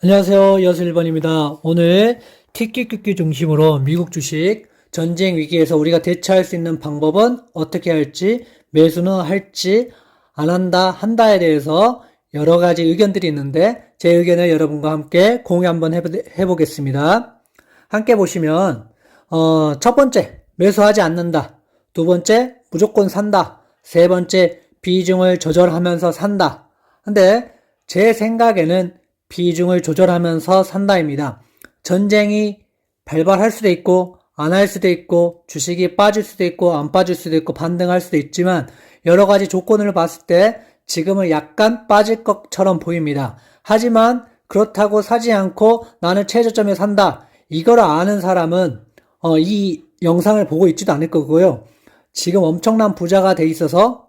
안녕하세요. 여수 1번입니다. 오늘 티끼끼끼 중심으로 미국 주식 전쟁 위기에서 우리가 대처할 수 있는 방법은 어떻게 할지, 매수는 할지, 안 한다, 한다에 대해서 여러 가지 의견들이 있는데 제 의견을 여러분과 함께 공유 한번 해보, 해보겠습니다. 함께 보시면 어, 첫 번째, 매수하지 않는다. 두 번째, 무조건 산다. 세 번째, 비중을 조절하면서 산다. 근데 제 생각에는 비중을 조절하면서 산다입니다. 전쟁이 발발할 수도 있고 안 할 수도 있고 주식이 빠질 수도 있고 안 빠질 수도 있고 반등할 수도 있지만 여러 가지 조건을 봤을 때 지금은 약간 빠질 것처럼 보입니다. 하지만 그렇다고 사지 않고 나는 최저점에 산다. 이걸 아는 사람은 어, 이 영상을 보고 있지도 않을 거고요. 지금 엄청난 부자가 돼 있어서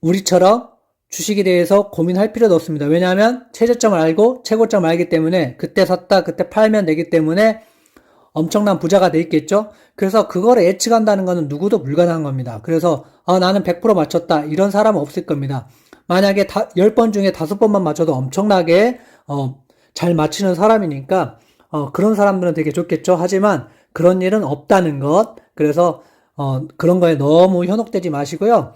우리처럼 주식에 대해서 고민할 필요도 없습니다. 왜냐하면 최저점을 알고 최고점을 알기 때문에 그때 샀다 그때 팔면 되기 때문에 엄청난 부자가 돼 있겠죠. 그래서 그거를 예측한다는 것은 누구도 불가능한 겁니다. 그래서 아, 나는 100% 맞췄다 이런 사람은 없을 겁니다. 만약에 다, 10번 중에 5번만 맞춰도 엄청나게 어, 잘 맞히는 사람이니까 어, 그런 사람들은 되게 좋겠죠. 하지만 그런 일은 없다는 것. 그래서 어, 그런 거에 너무 현혹되지 마시고요.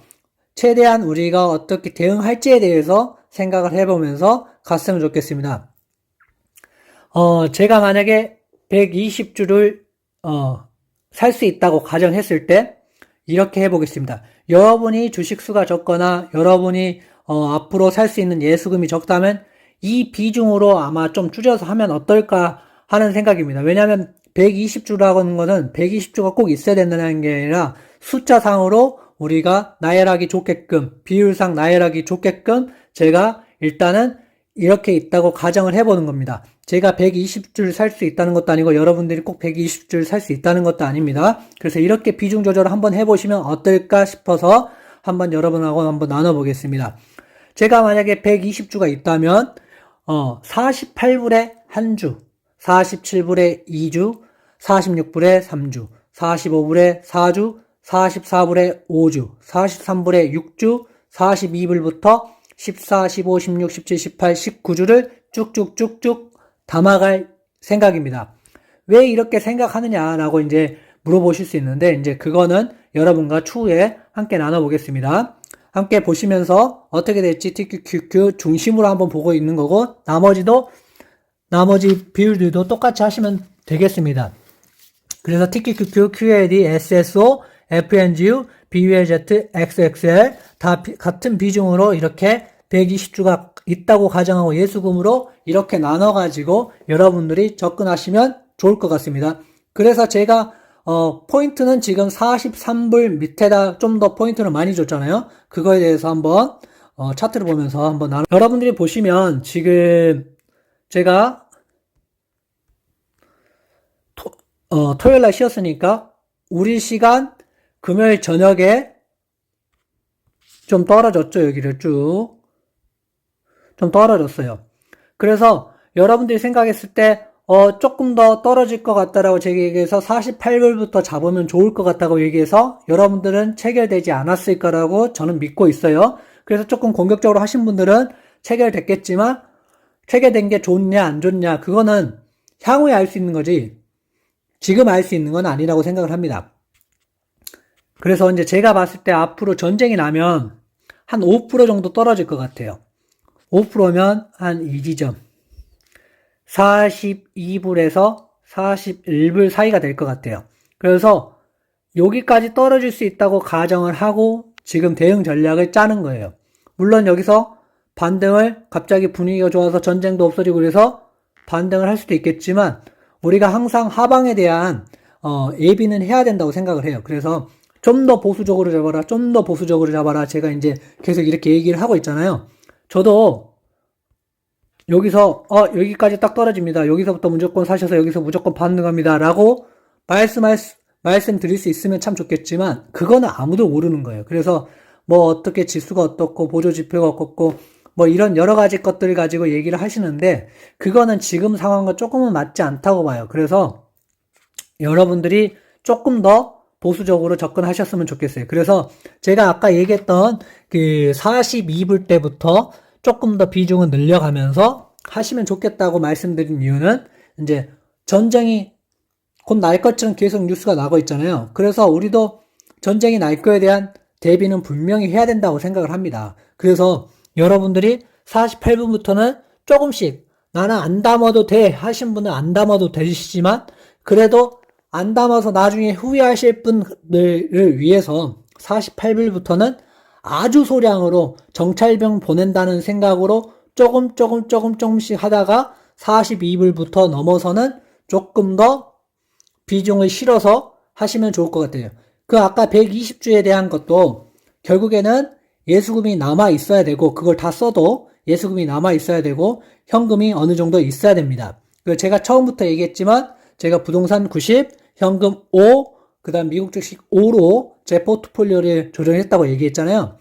최대한 우리가 어떻게 대응할지에 대해서 생각을 해보면서 갔으면 좋겠습니다. 어, 제가 만약에 120주를, 어, 살 수 있다고 가정했을 때, 이렇게 해보겠습니다. 여러분이 주식수가 적거나, 여러분이, 어, 앞으로 살 수 있는 예수금이 적다면, 이 비중으로 아마 좀 줄여서 하면 어떨까 하는 생각입니다. 왜냐하면 120주라고 하는 거는 120주가 꼭 있어야 된다는 게 아니라 숫자상으로 우리가 나열하기 좋게끔 비율상 나열하기 좋게끔 제가 일단은 이렇게 있다고 가정을 해보는 겁니다. 제가 120줄 살 수 있다는 것도 아니고 여러분들이 꼭 120줄 살 수 있다는 것도 아닙니다. 그래서 이렇게 비중 조절을 한번 해보시면 어떨까 싶어서 한번 여러분하고 한번 나눠보겠습니다. 제가 만약에 120주가 있다면 어, 48불에 한 주, 47불에 2주, 46불에 3주, 45불에 4주, 44불에 5주, 43불에 6주, 42불부터 14, 15, 16, 17, 18, 19주를 쭉쭉쭉쭉 담아갈 생각입니다. 왜 이렇게 생각하느냐라고 이제 물어보실 수 있는데, 이제 그거는 여러분과 추후에 함께 나눠보겠습니다. 함께 보시면서 어떻게 될지 TQQQ 중심으로 한번 보고 있는 거고, 나머지도, 나머지 비율들도 똑같이 하시면 되겠습니다. 그래서 TQQQ, QAD, SSO, FNGU, BULZ, XXL 다 비- 같은 비중으로 이렇게 120주가 있다고 가정하고 예수금으로 이렇게 나눠가지고 여러분들이 접근하시면 좋을 것 같습니다. 그래서 제가 어, 포인트는 지금 43불 밑에다 좀 더 포인트를 많이 줬잖아요. 그거에 대해서 한번 어, 차트를 보면서 한번 나눠. 여러분들이 보시면 지금 제가 토, 어, 토요일 날 쉬었으니까 우리 시간 금요일 저녁에 좀 떨어졌죠, 여기를 쭉. 좀 떨어졌어요. 그래서 여러분들이 생각했을 때, 어, 조금 더 떨어질 것 같다라고 제가 얘기해서 48불부터 잡으면 좋을 것 같다고 얘기해서 여러분들은 체결되지 않았을 거라고 저는 믿고 있어요. 그래서 조금 공격적으로 하신 분들은 체결됐겠지만, 체결된 게 좋냐, 안 좋냐, 그거는 향후에 알 수 있는 거지, 지금 알 수 있는 건 아니라고 생각을 합니다. 그래서 이제 제가 봤을 때 앞으로 전쟁이 나면 한 5% 정도 떨어질 것 같아요. 5%면 한이 지점. 42불에서 41불 사이가 될 것 같아요. 그래서 여기까지 떨어질 수 있다고 가정을 하고 지금 대응 전략을 짜는 거예요. 물론 여기서 반등을 갑자기 분위기가 좋아서 전쟁도 없어지고 그래서 반등을 할 수도 있겠지만 우리가 항상 하방에 대한 어, 예비는 해야 된다고 생각을 해요. 그래서 좀 더 보수적으로 잡아라, 좀 더 보수적으로 잡아라. 제가 이제 계속 이렇게 얘기를 하고 있잖아요. 저도 여기서 어 여기까지 딱 떨어집니다. 여기서부터 무조건 사셔서 여기서 무조건 반등합니다. 라고 말씀할 수- 말씀 드릴 수 있으면 참 좋겠지만 그거는 아무도 모르는 거예요. 그래서 뭐 어떻게 지수가 어떻고 보조 지표가 어떻고 뭐 이런 여러 가지 것들 가지고 얘기를 하시는데 그거는 지금 상황과 조금은 맞지 않다고 봐요. 그래서 여러분들이 조금 더 보수적으로 접근하셨으면 좋겠어요. 그래서 제가 아까 얘기했던 그 42불 때부터 조금 더 비중을 늘려가면서 하시면 좋겠다고 말씀드린 이유는 이제 전쟁이 곧 날 것처럼 계속 뉴스가 나고 있잖아요. 그래서 우리도 전쟁이 날 거에 대한 대비는 분명히 해야 된다고 생각을 합니다. 그래서 여러분들이 48분부터는 조금씩 나는 안 담아도 돼 하신 분은 안 담아도 되시지만 그래도 안 담아서 나중에 후회하실 분들을 위해서 48불부터는 아주 소량으로 정찰병 보낸다는 생각으로 조금 조금 조금 조금씩 하다가 42불부터 넘어서는 조금 더 비중을 실어서 하시면 좋을 것 같아요. 그 아까 120주에 대한 것도 결국에는 예수금이 남아 있어야 되고 그걸 다 써도 예수금이 남아 있어야 되고 현금이 어느 정도 있어야 됩니다. 그 제가 처음부터 얘기했지만 제가 부동산 90, 현금 5, 그 다음 미국 주식 5로 제 포트폴리오를 조정했다고 얘기했잖아요.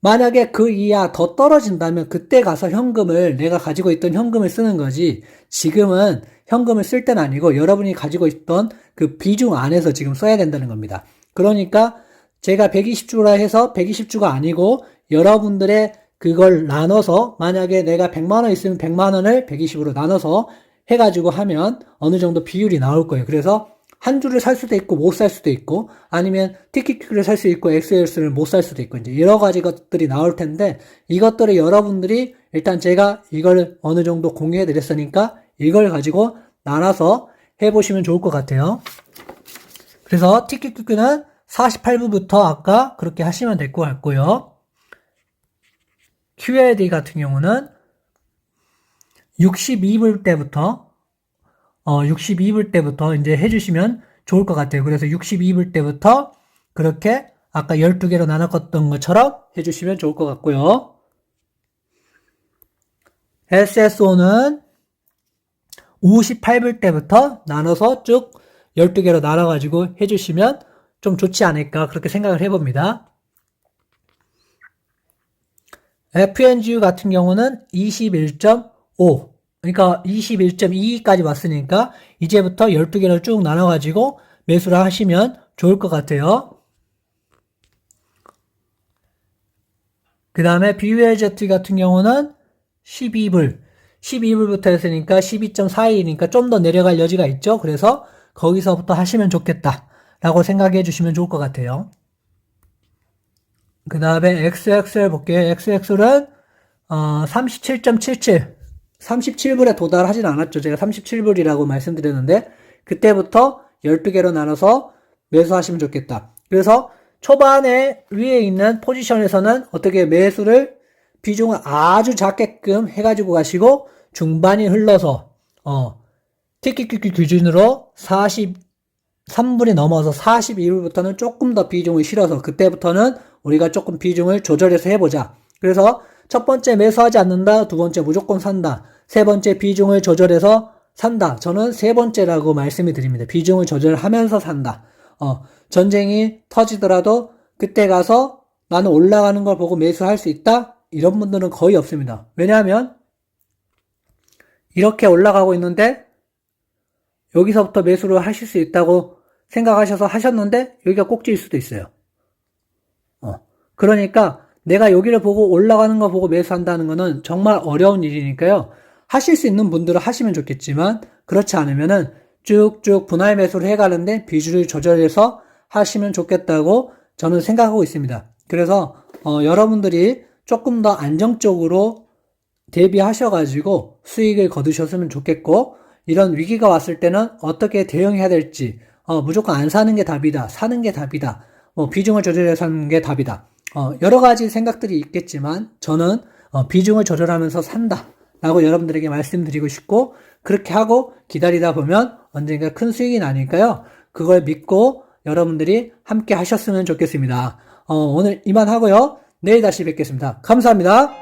만약에 그 이하 더 떨어진다면 그때 가서 현금을 내가 가지고 있던 현금을 쓰는 거지 지금은 현금을 쓸 때는 아니고 여러분이 가지고 있던 그 비중 안에서 지금 써야 된다는 겁니다. 그러니까 제가 120주라 해서 120주가 아니고 여러분들의 그걸 나눠서 만약에 내가 100만 원 있으면 100만 원을 120으로 나눠서 해가지고 하면 어느 정도 비율이 나올 거예요. 그래서 한 주를 살 수도 있고 못 살 수도 있고 아니면 티켓큐를 살 수 있고 XLS를 못 살 수도 있고 이제 여러 가지 것들이 나올 텐데 이것들을 여러분들이 일단 제가 이걸 어느 정도 공유해 드렸으니까 이걸 가지고 나눠서 해보시면 좋을 것 같아요. 그래서 티켓큐는 48부부터 아까 그렇게 하시면 될 것 같고요. QLD 같은 경우는 62불 때부터 어 62불 때부터 이제 해주시면 좋을 것 같아요. 그래서 62불 때부터 그렇게 아까 12개로 나눴던 것처럼 해주시면 좋을 것 같고요. SSO는 58불 때부터 나눠서 쭉 12개로 나눠가지고 해주시면 좀 좋지 않을까 그렇게 생각을 해봅니다. FNGU 같은 경우는 21.5 그러니까 21.22까지 왔으니까 이제부터 12개를 쭉 나눠가지고 매수를 하시면 좋을 것 같아요. 그 다음에 BULZ 같은 경우는 12불 12불부터 했으니까 12.42니까 좀 더 내려갈 여지가 있죠. 그래서 거기서부터 하시면 좋겠다 라고 생각해 주시면 좋을 것 같아요. 그 다음에 XXL 볼게요. XXL은 어, 37.77 37불에 도달하진 않았죠. 제가 37불이라고 말씀드렸는데 그때부터 12개로 나눠서 매수하시면 좋겠다. 그래서 초반에 위에 있는 포지션에서는 어떻게 매수를 비중을 아주 작게끔 해가지고 가시고 중반이 흘러서 어 티키키키 기준으로 43불이 넘어서 42불부터는 조금 더 비중을 실어서 그때부터는 우리가 조금 비중을 조절해서 해보자. 그래서 첫 번째 매수하지 않는다, 두 번째 무조건 산다, 세 번째 비중을 조절해서 산다. 저는 세 번째라고 말씀을 드립니다. 비중을 조절하면서 산다. 어, 전쟁이 터지더라도 그때 가서 나는 올라가는 걸 보고 매수할 수 있다? 이런 분들은 거의 없습니다. 왜냐하면 이렇게 올라가고 있는데 여기서부터 매수를 하실 수 있다고 생각하셔서 하셨는데 여기가 꼭지일 수도 있어요. 어, 그러니까 내가 여기를 보고 올라가는 거 보고 매수한다는 거는 정말 어려운 일이니까요. 하실 수 있는 분들은 하시면 좋겠지만 그렇지 않으면은 쭉쭉 분할 매수를 해가는데 비주를 조절해서 하시면 좋겠다고 저는 생각하고 있습니다. 그래서 어, 여러분들이 조금 더 안정적으로 대비하셔가지고 수익을 거두셨으면 좋겠고 이런 위기가 왔을 때는 어떻게 대응해야 될지 어, 무조건 안 사는 게 답이다. 사는 게 답이다. 뭐 비중을 조절해서 사는 게 답이다. 어, 여러 가지 생각들이 있겠지만 저는 어, 비중을 조절하면서 산다. 라고 여러분들에게 말씀드리고 싶고 그렇게 하고 기다리다 보면 언젠가 큰 수익이 나니까요. 그걸 믿고 여러분들이 함께 하셨으면 좋겠습니다. 어, 오늘 이만 하고요. 내일 다시 뵙겠습니다. 감사합니다.